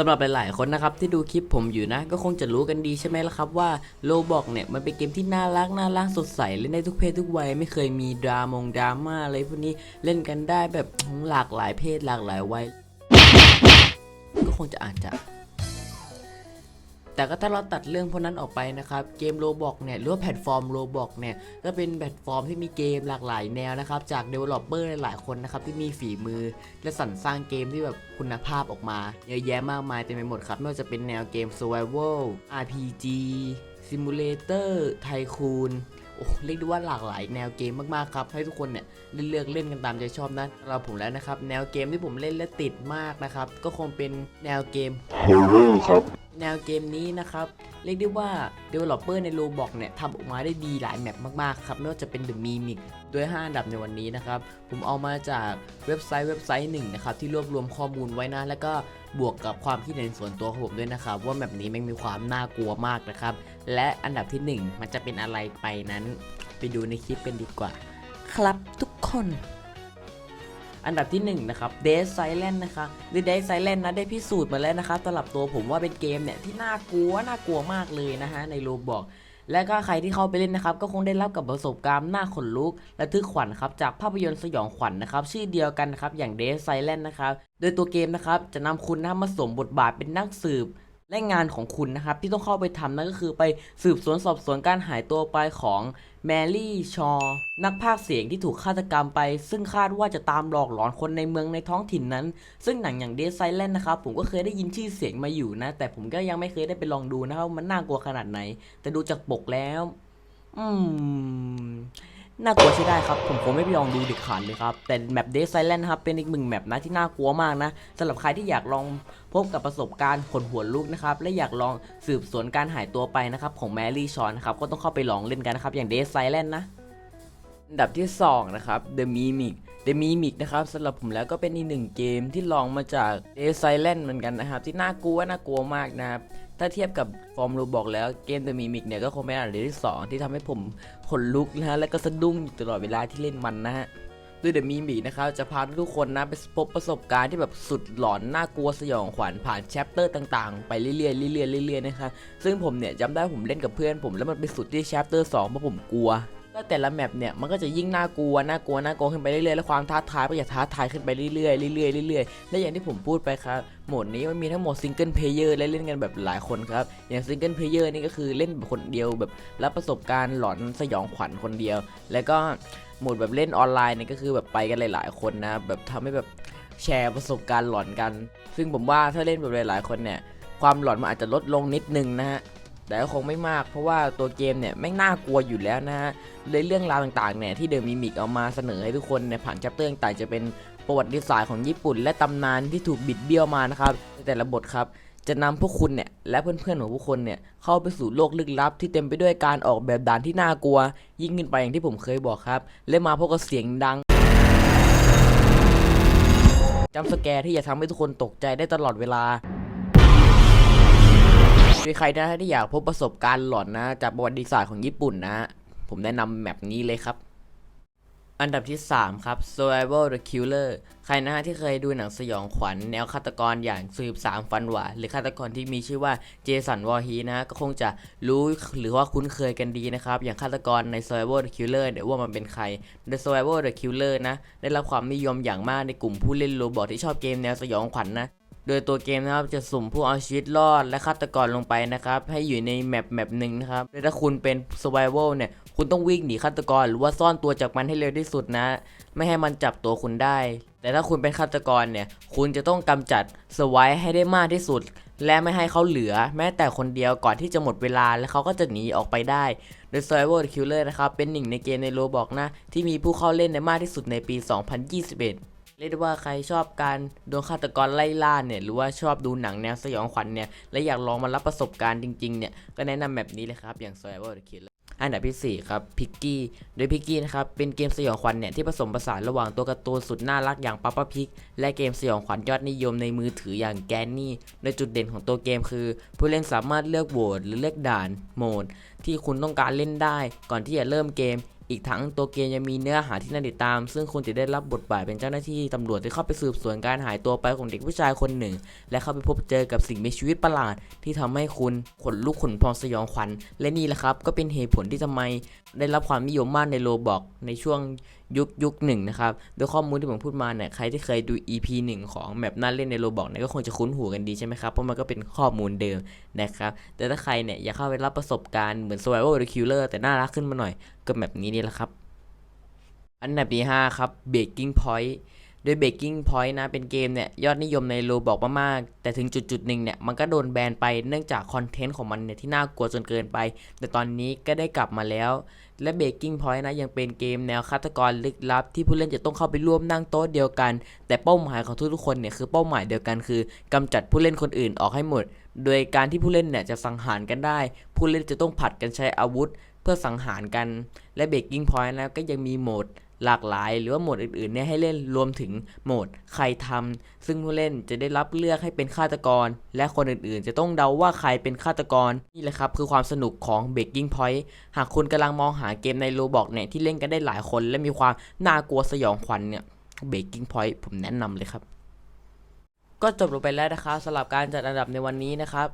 สำหรับหลายๆ คนนะครับที่ดูคลิปผมอยู่นะ ก็คงจะรู้กันดีใช่ไหมล่ะครับว่าโลบอกเนี่ยมันเป็นเกมที่น่ารักน่ารักสดใสเล่นได้ทุกเพศทุกวัยไม่เคยมีดรามงดราม่าอะไรพวกนี้เล่นกันได้แบบหลากหลายเพศหลากหลายวัยก็คงจะอาจจะ แต่ก็ถ้าเราตัดเรื่องพวกนั้นออกไปนะครับ เกมโ o บอกเนี่ยหรือว่าแพลตฟอร์มโ o บอกเนี่ยก็เป็นแพลตฟอร์มที่มีเกมหลากหลายแนวนะครับ จาก Developer หลายๆคนนะครับที่มีฝีมือ และสรรสร้างเกมที่แบบคุณภาพออกมาเยอะแยะมากมายเต็มไปหมดครับ ไม่ว่าจะเป็นแนวเกม Survival RPG Simulator Tycoon โอ้เรียกได้ว่าหลากหลายแนวเกมมากๆครับ ให้ทุกคนเนี่ยเลือกเล่นกันตามใจชอบนะสำหรับผมแล้วนะครับ แนวเกมที่ผมเล่นและติดมากนะครับ ก็คงเป็นแนวเกม horror ครับ แนวเกมนี้นะครับ เรียกได้ว่า Developer ใน Roblox เนี่ยทำออกมาได้ดีหลายแมปมาก ๆ ครับ ไม่ว่าจะเป็น The Mimic ด้วย 5 อันดับในวันนี้นะครับ ผมเอามาจากเว็บไซต์เว็บไซต์หนึ่งนะครับ ที่รวบรวมข้อมูลไว้นะ แล้วก็บวกกับความคิดเห็นส่วนตัวของผมด้วยนะครับ ว่าแมปนี้แม่งมีความน่ากลัวมากนะครับ และอันดับทีหนึ่1 มันจะเป็นอะไรไปนั้น ไปดูในคลิปกันดีกว่า ครับทุกคน อันดับที่1นะครับ Dead Silent นะคะหรือ Dead Silent นะได้พิสูจน์มาแล้วนะครับสำหรับตัวผมว่าเป็นเกมเนี่ยที่น่ากลัวน่ากลัวมากเลยนะฮะในโรบอกและก็ใครที่เข้าไปเล่นนะครับ ก็คงได้รับกับประสบการณ์น่าขนลุกและทึกขวัญครับจากภาพยนตร์สยองขวัญนะครับ ชื่อเดียวกันนะครับอย่าง Dead Silent นะครับ โดยตัวเกมนะครับจะนำคุณนะมาสวมบทบาทเป็นนักสืบ และงานของคุณนะครับ ที่ต้องเข้าไปทำนั่นก็คือไปสืบสวนสอบสวนการหายตัวไปของแมรี่ชอ นักพากย์เสียงที่ถูกฆาตกรรมไป ซึ่งคาดว่าจะตามหลอกหลอนคนในเมืองในท้องถิ่นนั้น ซึ่งหนังอย่าง Dead Silent นะครับ ผมก็เคยได้ยินชื่อเสียงมาอยู่นะ แต่ผมก็ยังไม่เคยได้ไปลองดูนะครับมันน่ากลัวขนาดไหน แต่ดูจากปกแล้ว อืม น่ากลัวใช่ได้ครับ ผมคงไม่ไปลองดูเด็ดขาดเลยครับ แต่แมป Dead Silent นะครับเป็นอีกหนึ่งแมปนะที่น่ากลัวมากนะสำหรับใครที่อยากลองพบกับประสบการณ์ขนหัวลุกนะครับ และอยากลองสืบสวนการหายตัวไปนะครับ ของแมรี่ชอนนะครับ ก็ต้องเข้าไปลองเล่นกันนะครับ อย่าง Dead Silent นะอันดับที่ 2 นะครับ The Mimic The Mimic นะครับสำหรับผมแล้วก็เป็นอีกหนึ่งเกมที่ลองมาจาก Dead Silent เหมือนกันนะครับ ที่น่ากลัวน่ากลัวมากนะครับ ถ้าเทียบกับฟอร์มรูบอกแล้วเกมเดอะมิมิกเนี่ยก็คงเป็นอันดับที่2ที่ทำให้ผมขนลุกนะฮะและก็สะดุ้งอยู่ตลอดเวลาที่เล่นมันนะฮะด้วยเดอะมีมิกนะครับจะพาทุกคนนะไปพบประสบการณ์ที่แบบสุดหลอนน่ากลัวสยองขวัญผ่านแชปเตอร์ต่างๆ ไปเรื่อยๆเรื่อยๆเรื่อยๆนะครับซึ่งผมเนี่ยจำได้ผมเล่นกับเพื่อนผมแล้วมันไปสุดที่แชปเตอร์2เพราะผมกลัว ก็แต่ละแมปเนี่ยมันก็จะยิ่งน่ากลัวน่ากลัวน่ากลัวขึ้นไปเรื่อยๆและความท้าทายก็จะท้าทายขึ้นไปเรื่อยๆเรื่อยๆเรื่อยๆและอย่างที่ผมพูดไปครับโหมดนี้มันมีทั้งโหมดซิงเกิลเพลเยอร์และเล่นกันแบบหลายคนครับอย่างซิงเกิลเพลเยอร์นี่ก็คือเล่นแบบคนเดียวแบบรับประสบการณ์หลอนสยองขวัญคนเดียว แล้วก็โหมดแบบเล่นออนไลน์นี่ก็คือแบบไปกันหลาย ๆ คนนะแบบทำให้แบบแชร์ประสบการณ์หลอนกัน ซึ่งผมว่าถ้าเล่นแบบหลาย ๆ คนเนี่ยความหลอนมันอาจจะลดลงนิดนึงนะฮะ แต่ก็คงไม่มากเพราะว่าตัวเกมเนี่ยไม่น่ากลัวอยู่แล้วนะฮะเลยเรื่องราวต่างๆเนี่ยที่เดอะมิมิกเอามาเสนอให้ทุกคนในผ่านจัปเตอร์ต่างจะเป็นประวัติศาสตร์ของญี่ปุ่น และตำนานที่ถูกบิดเบี้ยวมานะครับในแต่ละบทครับจะนำพวกคุณเนี่ยและเพื่อนๆของพวกคนเนี่ยเข้าไปสู่โลกลึกลับ ที่เต็มไปด้วยการออกแบบด่านที่น่ากลัว ยิ่งขึ้นไปอย่างที่ผมเคยบอกครับ และมาพวกกับเสียงดังจำสแกร์ที่จะทำให้ทุกคนตกใจได้ตลอดเวลา มีใครนะที่อยากพบประสบการณ์หลอนนะ จากประวัติศาสตร์ของญี่ปุ่นนะ ผมแนะนำแมปนี้เลยครับ อันดับที่ 3 ครับ Survival the Killer ใครนะฮะที่เคยดูหนังสยองขวัญแนวฆาตกรอย่างสืบสามฟันหวาหรือฆาตกรที่มีชื่อว่าเจสันวอฮีนะก็คงจะรู้หรือว่าคุ้นเคยกันดีนะครับ อย่างฆาตกรใน Survival the Killer เนี่ยวว่ามันเป็นใคร The Survival the Killer นะ ได้รับความนิยมอย่างมากในกลุ่มผู้เล่นโรบอทที่ชอบเกมแนวสยองขวัญนะ โดยตัวเกมนะครับจะสุ่มผู้เอาชีวิตรอดและฆาตกรลงไปนะครับให้อยู่ในแมปแมปหนึ่งนะครับโดยถ้าคุณเป็น survival เนี่ยคุณต้องวิ่งหนีฆาตกรหรือว่าซ่อนตัวจากมันให้เร็วที่สุดนะ ไม่ให้มันจับตัวคุณได้ แต่ถ้าคุณเป็นฆาตกรเนี่ยคุณจะต้องกำจัดสวายให้ได้มากที่สุด และไม่ให้เขาเหลือแม้แต่คนเดียวก่อนที่จะหมดเวลาและเขาก็จะหนีออกไปได้โดย Survival Killer นะครับเป็นหนึ่งในเกมในโรบอกนะที่มีผู้เข้าเล่นในมากที่สุดในปี 2021 เรียกได้ว่าใครชอบการโดนฆาตกรไล่ล่าเนี่ยหรือว่าชอบดูหนังแนวสยองขวัญเนี่ยและอยากลองมารับประสบการณ์จริงๆเนี่ยก็แนะนำแบบนี้เลยครับอย่าง Survival the Killer อันดับที่ 4 ครับพิกกี้โดยพิกกี้นะครับเป็นเกมสยองขวัญเนี่ยที่ผสมผสานระหว่างตัวการ์ตูนสุดน่ารักอย่างปั๊ปป้าพิก และเกมสยองขวัญยอดนิยมในมือถืออย่างแกนนี่ โดยจุดเด่นของตัวเกมคือ ผู้เล่นสามารถเลือกโหวตหรือเลือกด่านโหมด ที่คุณต้องการเล่นได้ ก่อนที่จะเริ่มเกม อีกทั้งตัวเกมยังมีเนื้อหาที่น่าติดตาม ซึ่งคุณจะได้รับบทบาทเป็นเจ้าหน้าที่ตำรวจที่เข้าไปสืบสวนการหายตัวไปของเด็กผู้ชายคนหนึ่ง และเข้าไปพบเจอกับสิ่งมีชีวิตประหลาด ที่ทำให้คุณขนลุกขนพองสยองขวัญ และนี่แหละครับ ก็เป็นเหตุผลที่ทำไม ได้รับความนิยมมากในโลบอกในช่วง ยุคยุคหนึ่งนะครับ โดยข้อมูลที่ผมพูดมาเนี่ยใครที่เคยดู EP 1 ของแมปน่าเล่นในโรบอกเนี่ยก็คงจะคุ้นหูกันดีใช่ไหมครับ เพราะมันก็เป็นข้อมูลเดิมนะครับ แต่ถ้าใครเนี่ยอยากเข้าไปรับประสบการณ์เหมือน Survival the Killer แต่น่ารักขึ้นมาหน่อย ก็แบบนี้นี่แหละครับ อันดับที่5ครับ Baking Point ดย Baking Point นะ เป็นเกมเนี่ย ยอดนิยมในโลบอกมากๆ แต่ถึงจุดจุดหนึ่งเนี่ย มันก็โดนแบนไปเนื่องจากคอนเทนต์ของมันเนี่ย ที่น่ากลัวจนเกินไป แต่ตอนนี้ก็ได้กลับมาแล้ว และ Baking Point นะ ยังเป็นเกมแนวฆาตกรลึกลับ ที่ผู้เล่นจะต้องเข้าไปร่วมนั่งโต๊ะเดียวกัน แต่เป้าหมายของทุกๆคนเนี่ยคือเป้าหมายเดียวกันคือกำจัดผู้เล่นคนอื่นออกให้หมด โดยการที่ผู้เล่นเนี่ยจะสังหารกันได้ ผู้เล่นจะต้องผัดกันใช้อาวุธ เพื่อสังหารกัน และ Baking Point นะก็ยังมีโหมด หลากหลายหรือว่าโหมดอื่นๆเนี่ยให้เล่นรวมถึงโหมดใครทำซึ่งผู้เล่นจะได้รับเลือกให้เป็นฆาตกร และคนอื่นๆ จะต้องเดาว่าใครเป็นฆาตกรนี่แหละครับคือความสนุกของ Baking Point หากคุณกำลังมองหาเกมในโลบอกเนี่ยที่เล่นกันได้หลายคน และมีความน่ากลัวสยองขวัญเนี่ย Baking Point ผมแนะนำเลยครับ ก็จบลงไปแล้วนะครับสำหรับการจัดอันดับในวันนี้นะครับ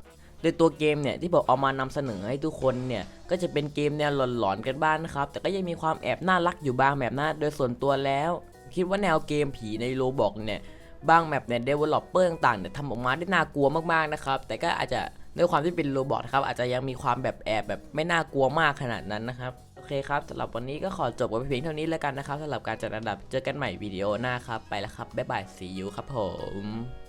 โดยตัวเกมเนี่ยที่ผมเอามานำเสนอให้ทุกคนเนี่ยก็จะเป็นเกมแนวหลอนๆกันบ้างนะครับแต่ก็ยังมีความแอบน่ารักอยู่บ้างแบบน่าโดยส่วนตัวแล้ว คิดว่าแนวเกมผีในโลบอกเนี่ยบางแมปเนี่ยเดเวลลอปเปอร์ต่างๆเนี่ยทำออกมาได้น่ากลัวมากๆนะครับแต่ก็อาจจะด้วยความที่เป็นโลบอกนะครับอาจจะยังมีความแบบแอบแบบไม่น่ากลัวมากขนาดนั้นนะครับโอเคครับสำหรับวันนี้ก็ขอจบไว้เพียงเท่านี้แล้วกันนะครับสำหรับการจัดอันดับเจอกันใหม่วิดีโอหน้าครับไปแล้วครับบ๊ายบาย see you ครับผม